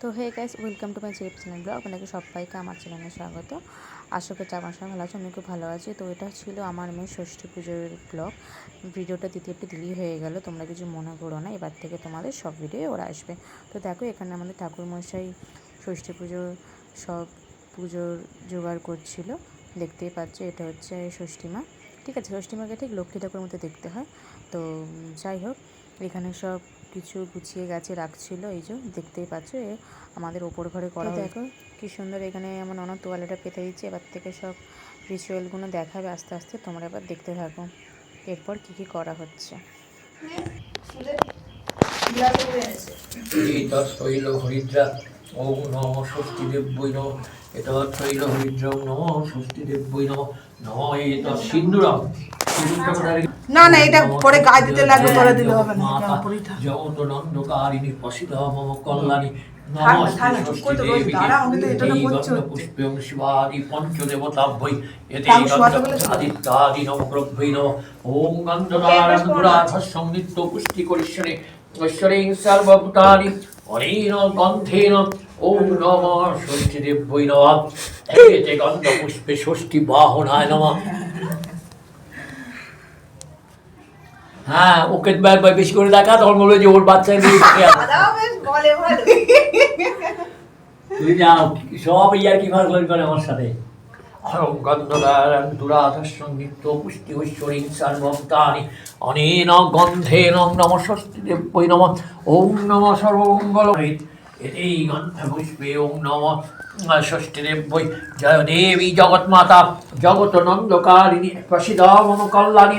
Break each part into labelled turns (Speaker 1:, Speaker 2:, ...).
Speaker 1: তো hey guys, welcome to my চেপ channel blog. আপনাকে সবাইকে আমার চ্যানেলে স্বাগত। আশা করছি আমার সঙ্গে ভালো আছে আমি খুব ভালো আছি। তো এটা ছিল আমার মেয়ে ষষ্ঠী পুজোর ব্লগ। ভিডিওটা দিতে একটু দেরি হয়ে গেল, তোমরা কিছু মনে করো না। এবার থেকে তোমাদের সব ভিডিও ওরা আসবে। তো দেখো, এখানে আমাদের ঠাকুর মশাই ষষ্ঠী পুজোর সব পুজোর জোগাড় করছিল। দেখতেই পাচ্ছ, এটা হচ্ছে ষষ্ঠী মা ঠিক আছে ষষ্ঠী মাকে ঠিক লক্ষ্মী ঠাকুরের মতো দেখতে হয়। তো যাই হোক, এখানে সব কিছু গুছিয়ে গেছে রাখছিল। এই যে দেখতেই পাচ্ছ এ আমাদের ওপর ঘরে করা দেখো কি সুন্দর এখানে আমার অনেক তোয়ালেটা পেতে দিচ্ছে। এবার থেকে সব রিচুয়ালগুলো দেখাবে আস্তে আস্তে তোমরা এবার দেখতে থাকো। এরপর কি কি করা হচ্ছে।
Speaker 2: শৈল হরিদ্রা ওম নম দেব্যই নম এটা শৈল হরিদ্রা নম ষষ্ঠী দেব্যই নম নম এটা সিন্দুরম
Speaker 3: না, না, এটা পরে গায়ে দিতে লাগবে, পরে দিলে হবে না।
Speaker 2: জগত নন্দকারিণী প্রসিদ্ধ মম কল্যাণী। পুষ্পেং শিবাদি পঞ্চদেবতাভ্যই এতে। আদিত্যাদি নবগ্রভ্যৈ নম। ওম গন্ধদারাধস্যং নিত্য পুষ্টি করিষ্যনে। ঐশ্বরেং সর্বভূতানি। অনেন গন্ধেন। ওম নম ষষ্ঠী নম। এতে গন্ধ পুষ্পে ষষ্ঠী বাহনায় নম। হ্যাঁ ওকে বেশি করে দেখা তখন বলবে যে ওর বাচ্চা তুই যাও সব ইয়ার কি করে আমার সাথে। অহং গন্ধদারং দুরাধস্যং নিত্য পুষ্টি ঐশ্বরীং সর্বভূতানি অনেন গন্ধেন নম ষষ্ঠী দেব্যই নম ওম নম সর্বমঙ্গল এতেই গন্ধ ওম নম ষষ্ঠী দেব্যই জয় দেবী জগৎমাতা জগত নন্দকারিণী প্রসিদ্ধ মম কল্যাণী।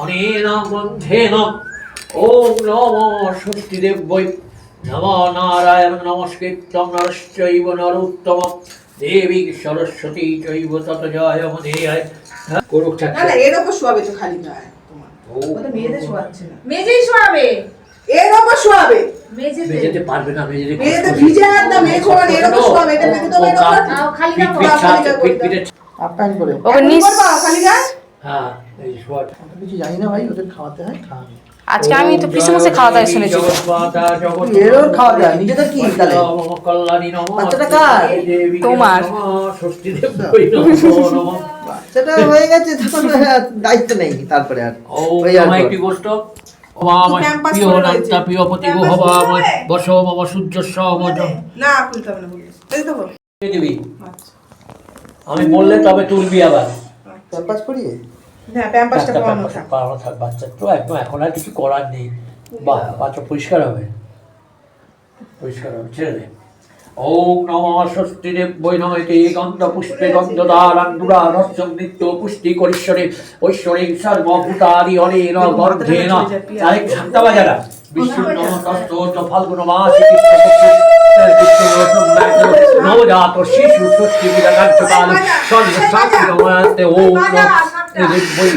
Speaker 2: অনেন গন্ধেন ওম নম ষষ্ঠী নম নারায়ণ নমস্কৃত্যং নরশ্চৈব নরোত্তম। দেবী সরস্বতী চৈব তত জয় মধেয় করুক
Speaker 3: না না এর ওপর শোয়াবে তো খালি তোমার। মেয়েদের শোয়াচ্ছে না।
Speaker 4: মেজেই শোয়াবে।
Speaker 3: এর ওপর শোয়াবে
Speaker 4: মেজেতে
Speaker 2: পারবে না মেঝেতে
Speaker 3: মেয়েদের ভিজে হাত না মেয়ে শোয়াবে এর ওপর শোয়াবে। এটা মেয়েদের তো এর
Speaker 4: খালি
Speaker 2: পিঠ
Speaker 4: খালি
Speaker 5: করে।
Speaker 1: ওকে নিস
Speaker 3: খালি গায়ে
Speaker 2: হ্যাঁ এই শোয়াট
Speaker 5: কিছু জানি না ভাই ওদের খাওয়াতে হয়? খাওয়াবে
Speaker 1: আজকে আমি তো পিসুমসে খাওয়া দাওয়া শুনেছি।
Speaker 5: এরও খাওয়া দাওয়া, নিজেদের কি তাহলে? বাচ্চাটা কার?
Speaker 1: তোমার।
Speaker 2: ষষ্ঠী
Speaker 5: সেটা হয়ে গেছে তখন দায়িত্ব নেই তারপরে আর।
Speaker 2: ও
Speaker 5: ওই আর।
Speaker 2: একটি গোষ্ঠ
Speaker 3: আচ্ছা।
Speaker 2: আমি বললে তবে তুলবি আবার।
Speaker 5: ক্যাম্পাস করিয়ে
Speaker 3: প্যাম্পাসটা
Speaker 2: একটা
Speaker 3: থাক।
Speaker 2: পাওয়ানো থাক বাচ্চার তো একদম এখন আর কিছু করার নেই। বাচ্চা পরিষ্কার হবে। পরিষ্কার হবে ছেড়ে দে। ওম নম ষষ্ঠী দেব্যই নমতে গন্ধ পুষ্পে গন্ধদারাং দুরাধস্যং নিত্য পুষ্টি করিশ্বরে ঐশ্বরে সর্বভূতাদি অনেন গন্ধেন আরেক ঝান্তা বাজারা বিষ্ণু নম তস্তোত ফাল্গুন মাসে নবজাত শিশু ষষ্ঠী বিদা কার্যকাল সর্ব শাস্ত্রমতে ওম দেব্যই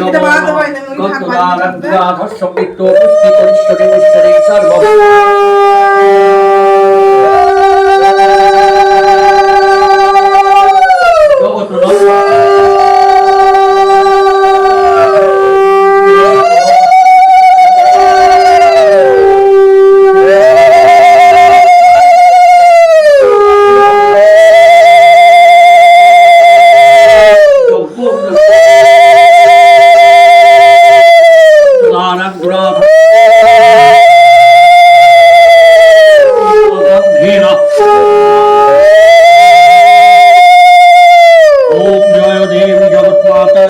Speaker 2: ওম জয় দেবী জগৎমাতা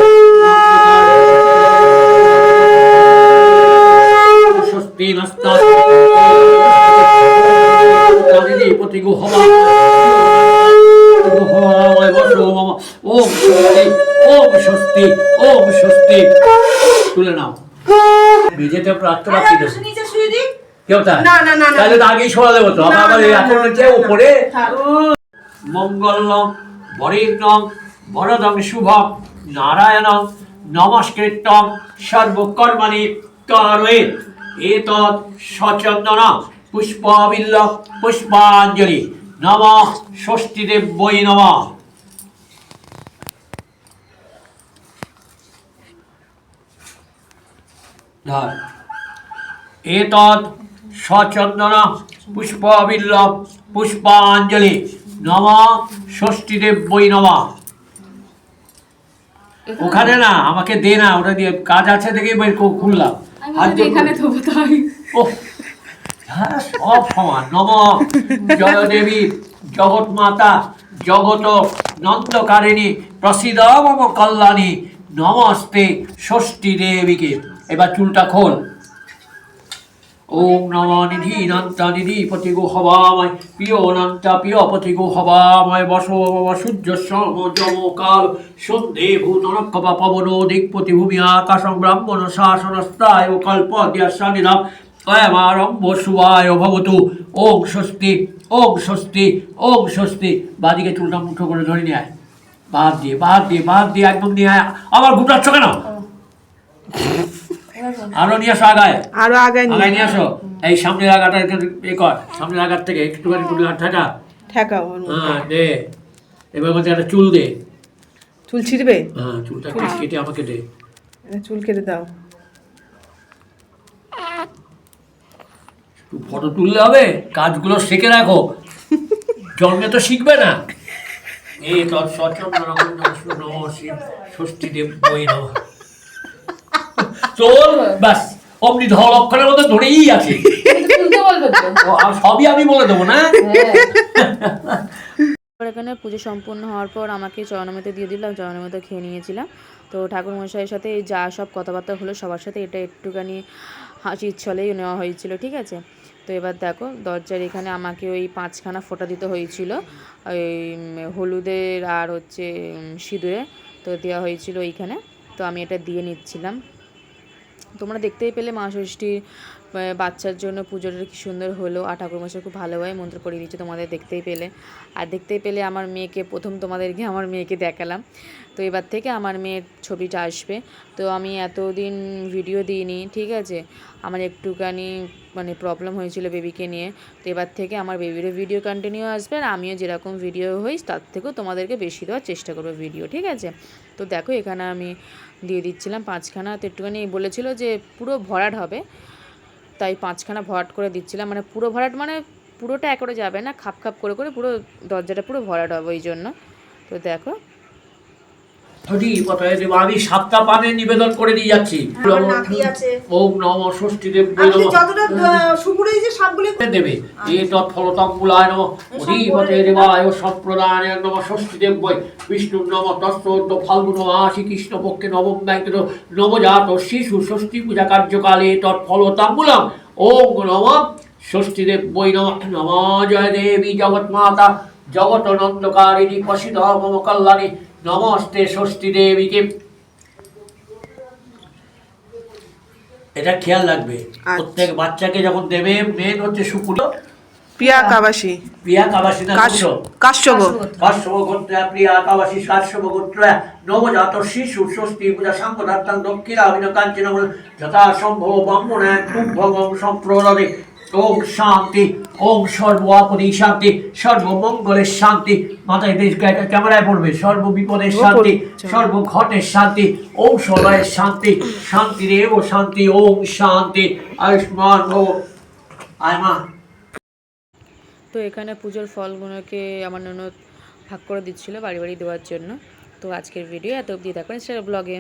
Speaker 2: স্বস্তি নস্তা পতি গুহমা ওম স্বস্তি ওম স্বস্তি ওম স্বস্তি তুলে নাও
Speaker 4: আরে,
Speaker 2: কি
Speaker 4: একটু নিচে শুয়ে দিক।
Speaker 2: কেউ তাই
Speaker 3: না, না, না।
Speaker 2: তাহলে তো আগেই শোয়া দেবো তো। আমার এই এখন হচ্ছে। উপরে। মঙ্গলম বরেণ্যং বরদং শুভম নারায়ণং নমস্কৃত্যং সর্বকর্মাণি কারয়ে এতৎ সচন্দন পুষ্পাবিল্ল পুষ্পাঞ্জলি। নম ষষ্ঠীদেব্যই নমঃ। ধর। এতৎ সচন্দন পুষ্পবিল্ল পুষ্পাঞ্জলি নম ষষ্ঠীদেব বই নম। ওখানে না আমাকে দে না ওটা দিয়ে কাজ আছে দেখে বের করে খুললাম। দিয়ে
Speaker 4: এখানে থবো তাই
Speaker 2: হ্যাঁ সব সমান নম জয় দেবী জগৎ মাতা জগত নন্দকারিণী প্রসিদ মম কল্যাণী নমস্তে ষষ্ঠী দেবীকে। এবার চুলটা খোল। ওম নম নিধি নন্তা নিধি পতি গো হবাময়। প্রিয় অনন্তা প্রিয় পতি গো হবাময়। বস মম সূর্য সম যম কাল। সন্ধে ভূতনক্ষপা পবন দিকপতি ভূমি আকাশং ব্রাহ্মণ শাসনস্তায় ও কল্প দ্যাসানিধাম অয়মারম্ভ শুভায় ভবতু। ওম স্বস্তি ওম স্বস্তি ওম স্বস্তি। বাদিকে চুলটা মুঠো করে ধরে নিয়ে বাদ দিয়ে বাদ দিয়ে বাদ দিয়ে একদম নিয়ে আবার গুটাচ্ছ কেন? আরও নিয়ে আসো আগায়।
Speaker 3: আরও
Speaker 2: আগায় নিয়ে আসো। এই সামনের আগাটা এ কর সামনের আগার থেকে একটুখানি টুলি হাত ঠাকা।
Speaker 3: ঠেকাও ওর
Speaker 2: হ্যাঁ দে। এবার মধ্যে একটা চুল দে।
Speaker 3: চুল ছিড়বে?
Speaker 2: হ্যাঁ চুলটা কেটে কেটে আমাকে দে।
Speaker 3: চুল কেটে দাও।
Speaker 2: ফটো তুললে হবে কাজগুলো শিখে রাখো। জন্মে তো শিখবে না। চল, ব্যাস, অমনি ধরেই আছে। সবই আমি বলে দেবো, না?
Speaker 1: এখানে পুজো সম্পূর্ণ হওয়ার পর আমাকে চরণমিতে দিয়ে দিলাম, চরণমিতে খেয়ে নিয়েছিলাম। তো ঠাকুর মশাইয়ের সাথে যা সব কথাবার্তা হলো, সবার সাথে এটা একটুখানি হাসির ছলেই নেওয়া হয়েছিল, ঠিক আছে? তো এবার দেখো দরজার এখানে আমাকে ওই পাঁচখানা ফোঁটা দিতে হয়েছিল। ওই হলুদের আর হচ্ছে সিঁদুরে তো দেওয়া হয়েছিল ওইখানে তো আমি এটা দিয়ে নিচ্ছিলাম। তোমরা দেখতেই পেলে মা ষষ্ঠী আহ, বাচ্চার জন্য পুজোটা কি সুন্দর হলো। আর ঠাকুর ঠাকুরমশাই খুব ভালোভাবে মন্ত্র পড়িয়ে দিচ্ছে তোমাদের দেখতেই পেলে। আর দেখতেই পেলে আমার মেয়েকে প্রথম তোমাদেরকে আমার মেয়েকে দেখালাম। তো এবার থেকে আমার মেয়ের ছবিটা আসবে। তো আমি এতদিন ভিডিও দিইনি, ঠিক আছে? আমার একটুখানি মানে প্রবলেম হয়েছিল বেবিকে নিয়ে। তো এবার থেকে আমার বেবিরও ভিডিও কন্টিনিউ আসবে আর আমিও যেরকম ভিডিও হই, তার থেকেও তোমাদেরকে বেশি দেওয়ার চেষ্টা করব ভিডিও ঠিক আছে? তো দেখো, এখানে আমি দিয়ে দিচ্ছিলাম পাঁচখানা। তো একটুখানি বলেছিল যে পুরো ভরাট হবে। তাই পাঁচখানা ভরাট করে দিচ্ছিলাম। মানে পুরো ভরাট মানে পুরোটা একরে যাবে না, খাপ খাপ করে করে পুরো দরজাটা পুরো ভরাট হবে ওই জন্য। তো দেখো
Speaker 2: আমি সাতটা পানে নিবেদন করে দিয়ে যাচ্ছি। ওম নম ষষ্ঠী দেব
Speaker 3: যে
Speaker 2: দেবে। এ তৎফলতম্বুলায় নম। অধীপতে দেবায় সম্প্রদায় নম। ষষ্ঠী দেব বিষ্ণু নম। তস্ত ফাল্গুন মাসি কৃষ্ণ পক্ষে নবম নবজাত শিশু ষষ্ঠী পূজা কার্যকালে তৎফলতাম্বুলাম ওম নম। ষষ্ঠী দেব বৈ নম। নম। জয় দেবী জগৎ মাতা জগত নন্দকারিণী প্রসিদ্ধ মম কল্যাণী। নমস্তে ষষ্ঠী দেবীকে। এটা খেয়াল রাখবে প্রত্যেক বাচ্চাকে যখন দেবে মেন হচ্ছে
Speaker 3: পিয়া কাবাসী।
Speaker 2: কাবাসী না।
Speaker 3: কাশ্যপ।
Speaker 2: কাশ্যপ গোত্র প্রিয়া কাবাসী কাশ্যপ গোত্র নবজাত শিশু ষষ্ঠী পূজা সাম্পদার্থাং দক্ষিণা অভিন কাঞ্চন যথা সম্ভব ব্রাহ্মণ কুম্ভগম ওম শান্তি ওম সর্ব আপদে শান্তি সর্বমঙ্গলের শান্তি। মাথায় দেশ গায়ে ক্যামেরায় পড়বে সর্ব বিপদের শান্তি সর্ব ঘটের শান্তি ওম সদয়ের শান্তি শান্তি রেব শান্তি ওম শান্তি আয়ুষ্মান ভব আয় মা
Speaker 1: তো এখানে পুজোর ফলগুলোকে আমার ননদ ভাগ করে দিচ্ছিল বাড়ি বাড়ি দেওয়ার জন্য। তো আজকের ভিডিও এত অবধি দেখবেন সেটা ব্লগে